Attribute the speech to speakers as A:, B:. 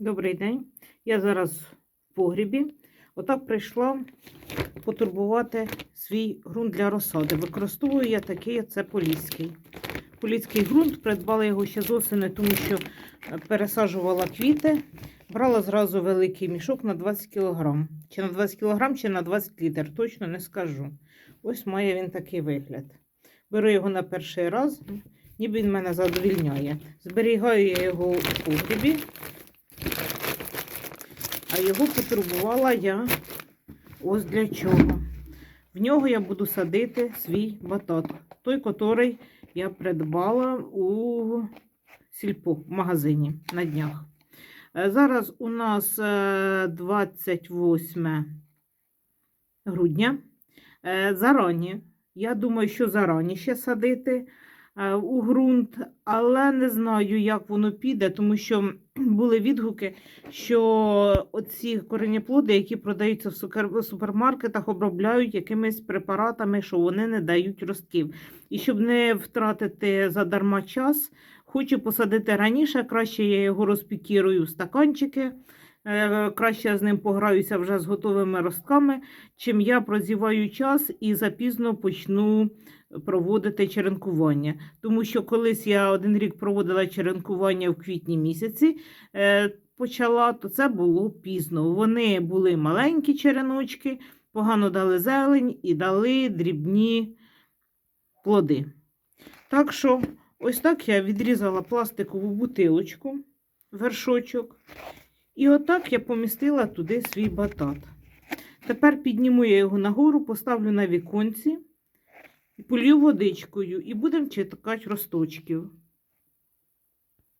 A: Добрий день. Я зараз в погрібі. Отак прийшла потурбувати свій ґрунт для розсади. Використовую я такий, це поліський. Поліський ґрунт, придбала його ще з осени, тому що е, пересаджувала квіти. Брала зразу великий мішок на 20 кг. Чи на 20 кг, чи на 20 літр, точно не скажу. Ось має він такий вигляд. Беру його на перший раз, ніби він мене задовільняє. Зберігаю я його у погрібі. А його потребувала я ось для чого. В нього я буду садити свій батат. Той, котрий я придбала у сільпо в магазині на днях. Е, Зараз у нас е, 28 грудня. Е, Зарані. Я думаю, що зарані ще садити е, у ґрунт, але не знаю, як воно піде, тому що були відгуки, що оці коренеплоди, які продаються в супермаркетах, обробляють якимись препаратами, що вони не дають ростків. І щоб не втратити задарма час, хочу посадити раніше, краще я його розпікірую в стаканчики. Е, Краще я з ним пограюся вже з готовими ростками, чим я прозіваю час і запізно почну проводити черенкування. Тому що колись я один рік проводила черенкування в квітні місяці, е, почала, то це було пізно. Вони були маленькі череночки, погано дали зелень і дали дрібні плоди. Так що, ось так я відрізала пластикову бутилочку, вершочок, і отак я помістила туди свій батат. Тепер підніму я його нагору, поставлю на віконці, полью водичкою і будемо чекати росточків.